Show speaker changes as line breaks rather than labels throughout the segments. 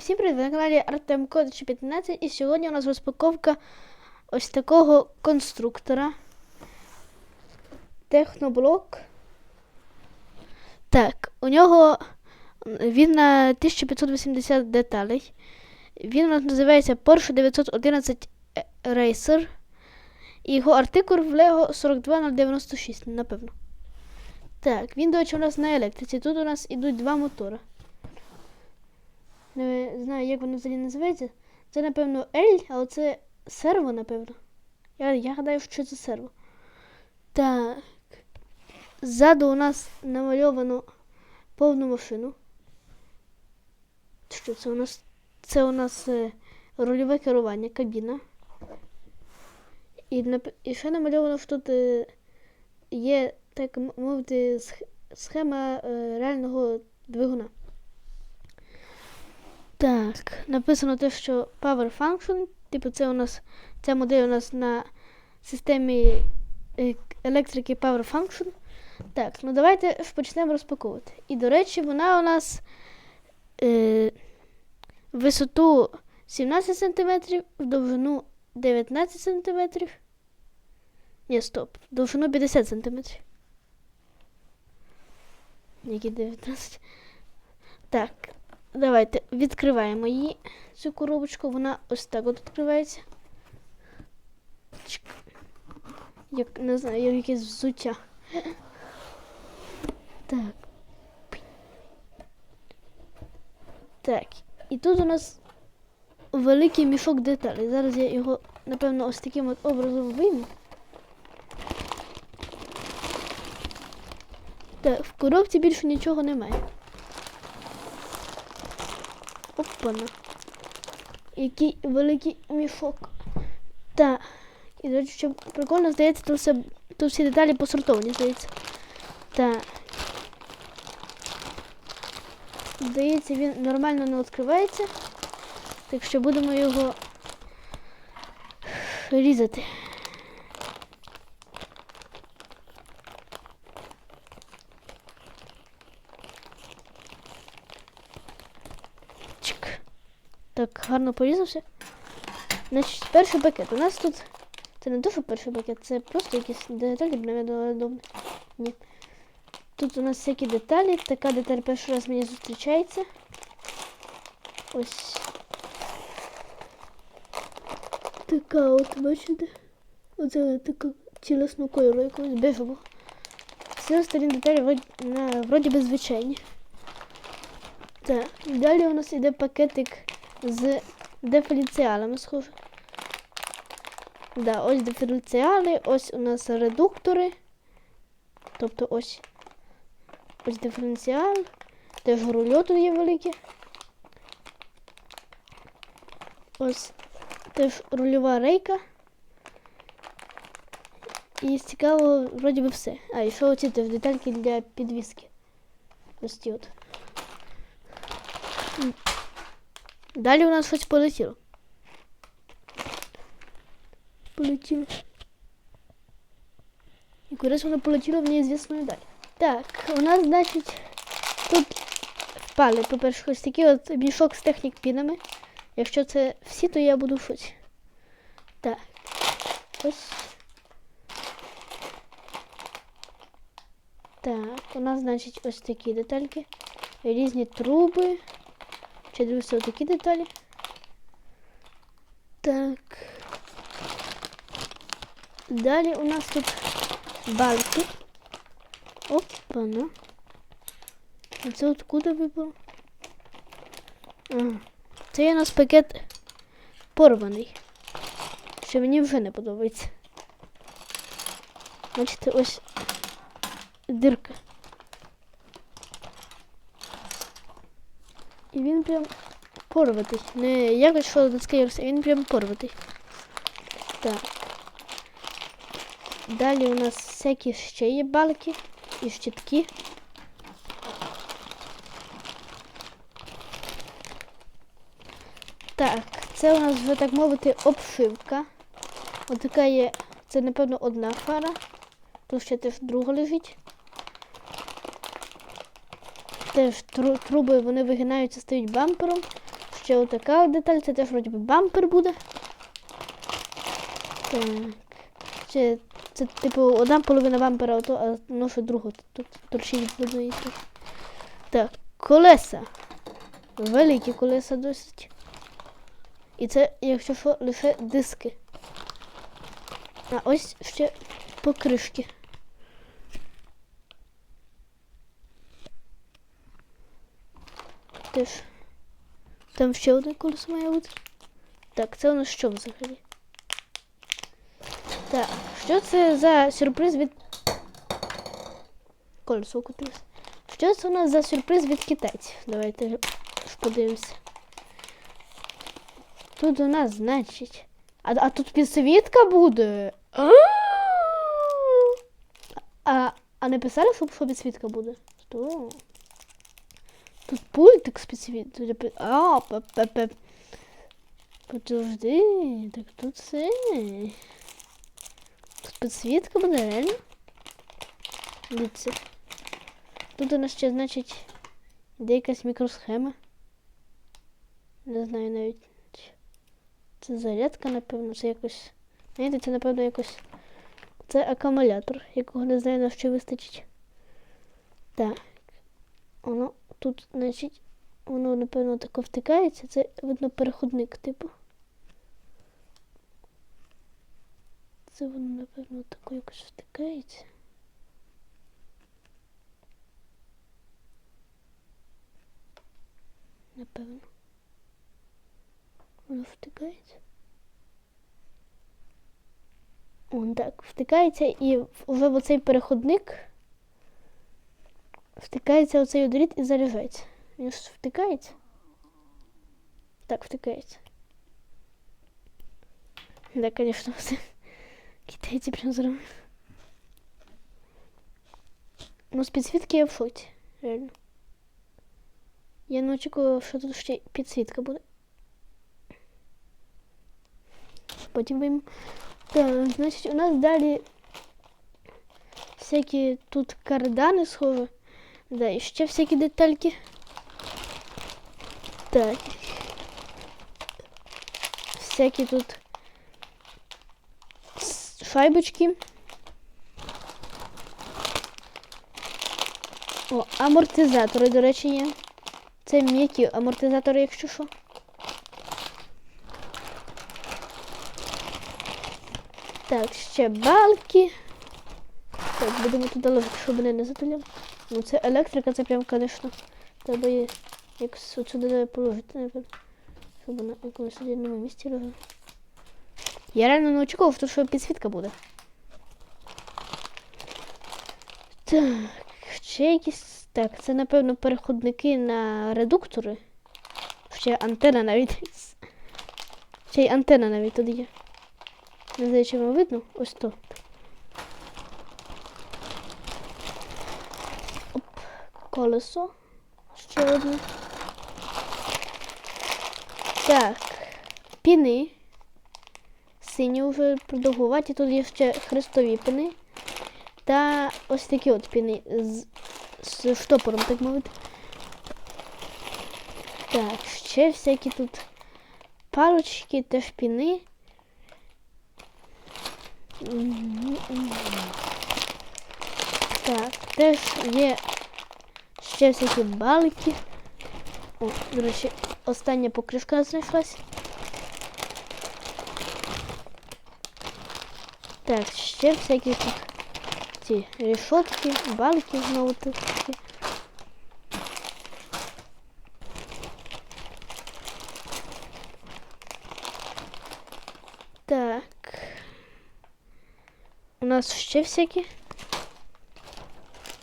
всім привіт! На каналі Артем Кодич 15 і сьогодні у нас розпаковка ось такого конструктора. Техноблок. Так, у нього він на 1580 деталей. Він у нас називається Porsche 911 Racer. І його артикул в Lego 42096, напевно. Так, він, до речі, у нас на електриці. Тут у нас ідуть два мотори. Не знаю, як воно взагалі називається. Це, напевно, L, але це серво, напевно. Я, я гадаю, що це серво. Так. Ззаду у нас намальовано повну машину. Що це у нас? Це у нас е, рульове керування, кабіна. І, нап- і ще намальовано, що тут е, є, так мовити, схема е, реального двигуна. Так, написано те, що Power Function, типу це у нас, ця модель у нас на системі е, електрики Power Function. Так, ну давайте почнемо розпаковувати. І, до речі, вона у нас е, висоту 17 см, в довжину 19 см. Ні, стоп, в довжину 50 см. Які 19. Так, Давайте відкриваємо її, цю коробочку. Вона ось так от відкривається. Як не знаю, як якесь взуття. Так. Так. І тут у нас великий мішок деталей. Зараз я його, напевно, ось таким от образом вийму. Так, в коробці більше нічого немає. Опана. Який великий мішок. Так. І, до речі, що прикольно, здається, тут, все, тут всі деталі посортовані, здається. Так. Здається, він нормально не відкривається. Так що будемо його різати. Чик. Так, гарно порізався. Значить, перший пакет. У нас тут. Це не то, що перший пакет, це просто якісь деталі, невідомо. Ні. Тут у нас всякі деталі. Така деталь перший раз мені зустрічається. Ось. Така от, бачите? Оце така цілесного кольору якогось бежевого. Всі останні деталі вроді, би звичайні. Так, далі у нас йде пакетик з диференціалами, схоже. Да, ось диференціали, ось у нас редуктори. Тобто ось ось диференціал. Теж рульо тут є велике. Ось теж рульова рейка. І з цікавого вроді би все. А, і ще оці теж детальки для підвіски. Ось ті от. Далі у нас щось полетіло. Полетіло. І кудись воно полетіло, мені звісно не далі. Так, у нас, значить, тут впали, по-перше, ось такий от мішок з технік-пінами. Якщо це всі, то я буду в. Так. Ось. Так, у нас, значить, ось такі детальки. Різні труби. Ще дивлюся отакі деталі. Так. Далі у нас тут балки. Опа-на. А це откуда випало? Ага. Це є у нас пакет порваний. Що мені вже не подобається. Бачите, ось дирка. І він прям порватий. Не якось що доскаєвся, він прям порватий. Так. Далі у нас всякі ще є балки і щитки. Так, це у нас вже так мовити обшивка. Отака є, це напевно одна фара. Тут ще теж друга лежить. Теж тру- труби вони вигинаються, стають бампером. Ще отака деталь, це теж вроді бампер буде. Так. Ще, це типу одна половина бампера, ото, а ну що другу тут торчить одної. Так, колеса. Великі колеса досить. І це, якщо що, лише диски. А ось ще покришки. Теж. Там ще одне колесо має бути. Так, це у нас що взагалі? Так, що це за сюрприз від. Колесо укотилось. Що це у нас за сюрприз від китайців? Давайте подивимося. Тут у нас, значить. А, а тут підсвітка буде. А, а, не писали, що підсвітка буде? Що? Тут пультик підсвіткою. А, пе-пе-пе. Подожди, так тут це. Тут підсвітка буде, реально? Дивіться. Тут у нас ще, значить, де якась мікросхема. Не знаю навіть. Це зарядка, напевно, це якось. Знаєте, це, напевно, якось. Це акумулятор, якого не знаю на що вистачить. Так. Воно тут, значить, воно, напевно, тако втикається. Це, видно, переходник, типу. Це воно, напевно, тако якось втикається. Напевно. Воно втикається. Он так, втикається і вже в оцей переходник втикається оцей дріт і заряджається. Він ж втикається. Так, втикається. Да, конечно, все. Китайці прям зробили. Ну, з підсвітки я в шоці, реально. Я не очікувала, що тут ще підсвітка буде. Потім вийму. Так, значить, у нас далі всякі тут кардани схожі. Да, і ще всякі детальки. Так. Всякі тут шайбочки. О, амортизатори, до речі, є. Це м'які амортизатори, якщо що. Так, ще балки. Так, будемо туди ложити, щоб вони не затуляли. Ну це електрика, це прям, звісно, треба її от сюди положити, напевно. Щоб вона якомусь одному місці лежала. Я реально не очікував, що підсвітка буде. Так, ще якісь. Так, це, напевно, переходники на редуктори. Ще антенна навіть. Ще й антенна навіть тут є. Не знаю, чи вам видно. Ось то. Колесо. Ще одне. Так. Піни. Сині вже продовгуваті. Тут є ще хрестові піни. Та ось такі от піни з, з штопором, так мовити. Так, ще всякі тут палочки, теж піни. Так, теж є ще всякі балики. О, до речі, остання покришка знайшлась. Так, ще всякі тут ці решетки, балки знову тут. Так. У нас ще всякі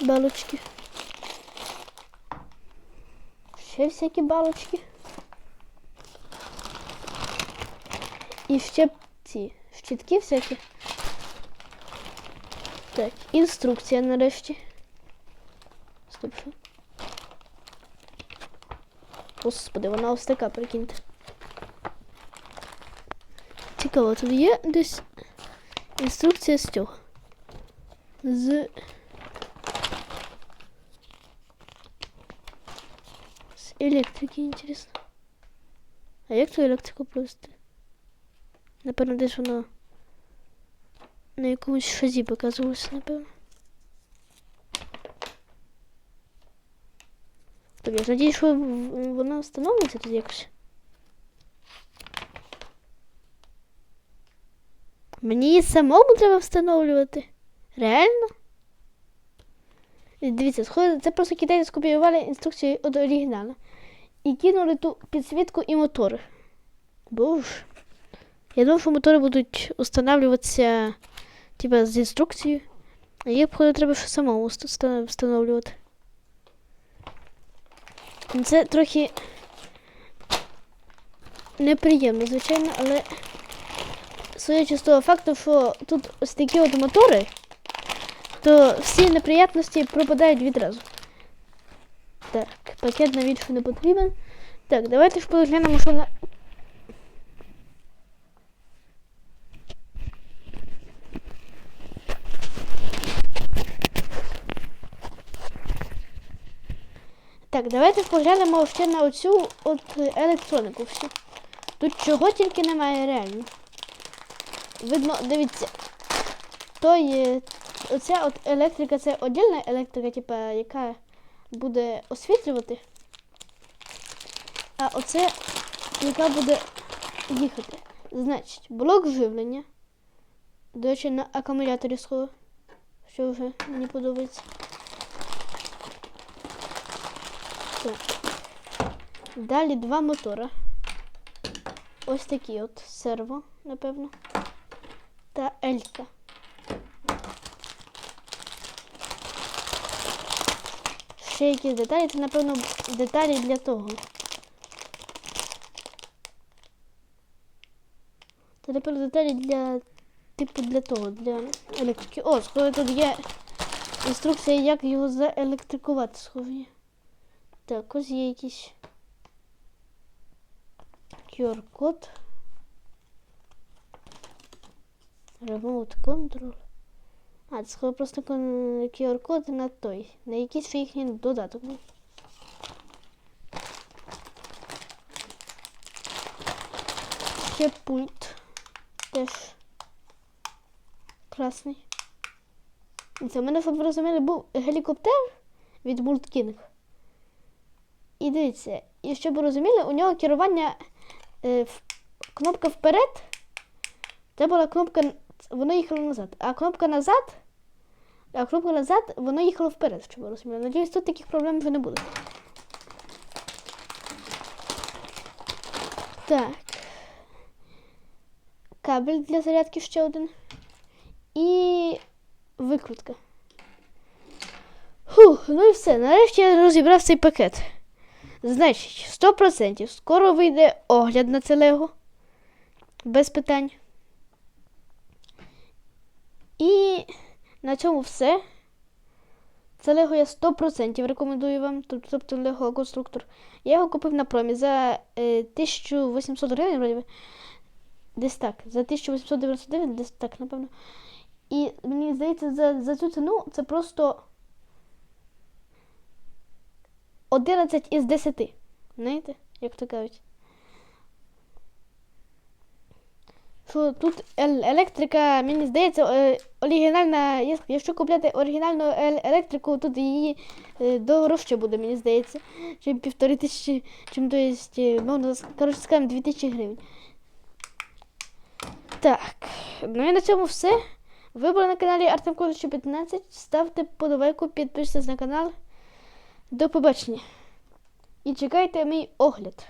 балочки. Ще всякі балочки. І ще ці щітки всякі. Так, інструкція нарешті. Стоп. що? Господи, вона ось така, прикиньте. Цікаво, тут є десь інструкція з цього. З. електрики, інтересно. А як цю електрику провести? Напевно, десь воно на якомусь шазі показувалося, напевно. Так, я ж надію, що в- воно встановлюється тут якось. Її самому треба встановлювати. Реально? Дивіться, схоже, це просто китайці скопіювали інструкцію від оригіналу. І кинули ту підсвітку і мотори. Боже. Я думав, що мотори будуть встановлюватися типа з інструкцією. А їх, походу, треба ще самому встановлювати. Це трохи неприємно, звичайно, але судячи з того факту, що тут ось такі от мотори, то всі неприємності пропадають відразу. Так, пакет навіщо не потрібен. Так, давайте ж поглянемо, що на. Так, давайте поглянемо ще на оцю от електронику всю. Тут чого тільки немає реально. Видно, дивіться. То є. Оця от електрика це отдільна електрика, типа, яка буде освітлювати. А оце яка буде їхати. Значить, блок живлення. До речі, на акумуляторі схову. Що вже мені подобається. Так. Далі два мотора. Ось такі от серво, напевно. Та Елька. Ще якісь деталі, це, напевно, деталі для того. Це, напевно, деталі для типу для того, для електрики. О, схоже, тут є інструкція, як його заелектрикувати, схоже. Так, ось є якийсь QR-код. Remote Control. А, це схоже просто QR-код на той. На якийсь їхній додаток. Ще пульт. Теж красний. Це в мене, щоб ви розуміли, був гелікоптер від Mult King. І дивіться, і щоб ви розуміли, у нього керування е, кнопка вперед. Це була кнопка, воно їхало назад. А кнопка назад, а кнопка назад, воно їхало вперед, щоб ви розуміли. Надіюсь, тут таких проблем вже не буде. Так. Кабель для зарядки ще один. І викрутка. Фух, ну і все. Нарешті я розібрав цей пакет. Значить, 100% скоро вийде огляд на це Лего. Без питань. І на цьому все. Це Лего я 100% рекомендую вам. Тобто Лего конструктор. Я його купив на промі за е, 1800 гривень, вроді. Десь так. За 1899, десь так, напевно. І мені здається, за, за цю ціну це просто 11 із 10. Знаєте, як то кажуть. Що тут електрика, мені здається, е, оригінальна. Якщо купляти оригінальну ел- електрику, тут її е, дорожче буде, мені здається, чим півтори тисячі, чим то є, е, можна коротше скажемо, дві тисячі гривень. Так, ну і на цьому все. Ви були на каналі Артем Кович 15. Ставте подобайку, підписуйтесь на канал. До побачення. І чекайте мій огляд.